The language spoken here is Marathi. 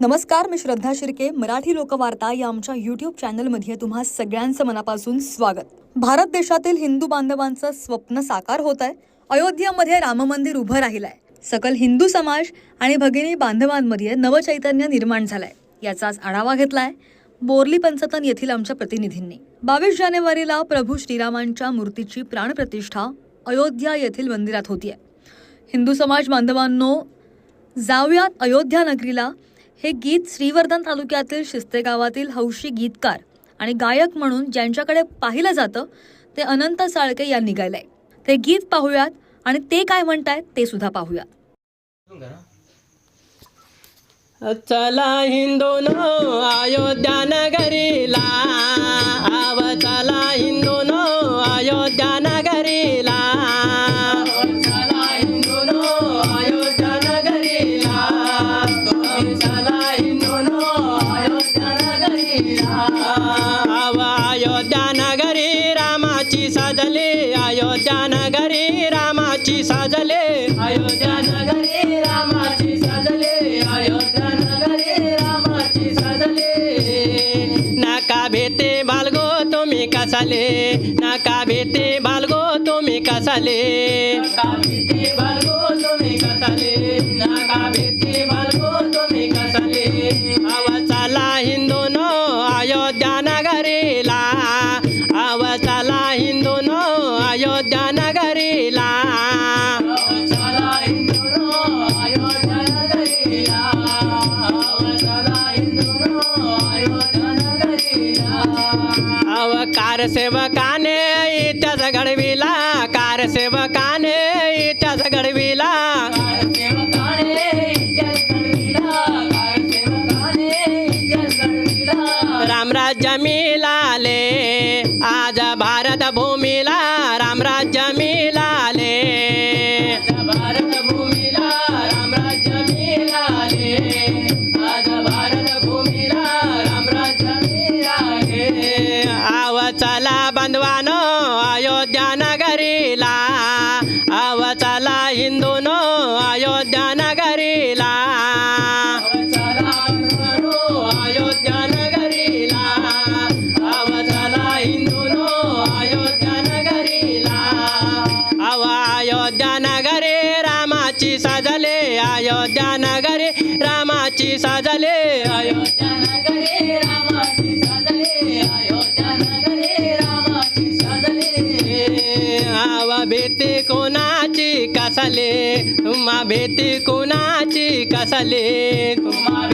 नमस्कार मी श्रद्धा शिर्के. मराठी लोकवार्ता या आमच्या यूट्यूब चॅनलमध्ये तुम्हा सगळ्यांचं मनापासून स्वागत. भारत देशातील हिंदू बांधवांचं स्वप्न साकार होत आहे. अयोध्येमध्ये राम मंदिर उभं राहिलं आहे सकल हिंदू समाज आणि भगिनी बांधवांमध्ये नवचैतन्य निर्माण झालंय. याचाच आढावा घेतलाय बोरली पंचतन येथील आमच्या प्रतिनिधींनी. बावीस जानेवारीला प्रभू श्रीरामांच्या मूर्तीची प्राणप्रतिष्ठा अयोध्या येथील मंदिरात होतीये. हिंदू समाज बांधवांनो जाऊयात अयोध्या नगरीला. हे गीत श्रीवर्धन तालुक्यातील शिस्ते गावातील हौशी गीतकार आणि गायक म्हणून ज्यांच्याकडे पाहिलं जातं ते अनंत साळके यांनी गायलंय. ते गीत पाहूयात आणि ते काय म्हणतायत ते सुद्धा पाहूयात. चला हिंदू नो अयोध्या नगरीला तुम्ही कसाले नाका भेटे बालगो तुम्ही कसाले कार सेवकाने इतिहास घडविला. कार सेवकाने इतिहास घडविला. रामराज्य मिळाले. आज भारत भूमीला बंधवानो अयोध्या नगरीला आव चला हिंदूनो अयोध्या नगरीला चला बंधवानो अयोध्या नगरीला आव हिंदूनो अयोध्या नगरीला आव अयोध्या नगरी रामाची साजले अयोध्या नगरी रामाची साजले अयोध्या नगरी आव भेटे कोणाची कसले? तुम्हा भेटे कोणाची कसले? तुम्हा